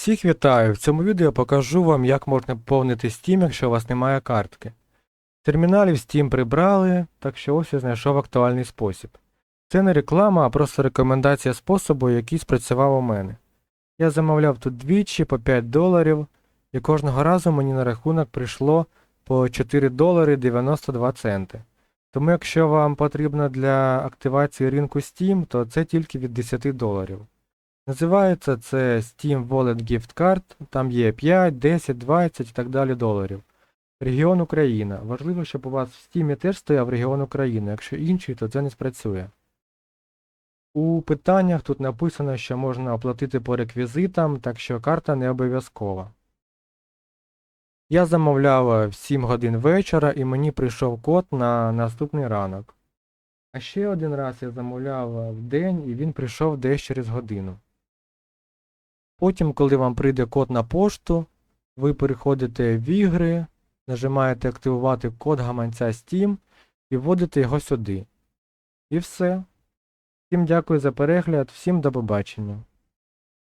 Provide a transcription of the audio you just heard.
Всіх вітаю! В цьому відео покажу вам, як можна поповнити Steam, якщо у вас немає картки. В терміналі Steam прибрали, так що ось я знайшов актуальний спосіб. Це не реклама, а просто рекомендація способу, який спрацював у мене. Я замовляв тут двічі по 5 доларів, і кожного разу мені на рахунок прийшло по 4 долари 92 центи. Тому якщо вам потрібно для активації ринку Steam, то це тільки від 10 доларів. Називається це Steam Wallet Gift Card, там є 5, 10, 20 і так далі доларів. Регіон Україна. Важливо, щоб у вас в Steam теж стояв регіон України, якщо інший, то це не спрацює. У питаннях тут написано, що можна оплатити по реквізитам, так що карта не обов'язкова. Я замовляв в 7 годин вечора і мені прийшов код на наступний ранок. А ще один раз я замовляв в день і він прийшов десь через годину. Потім, коли вам прийде код на пошту, ви переходите в ігри, нажимаєте активувати код гаманця Steam і вводите його сюди. І все. Всім дякую за перегляд, всім до побачення.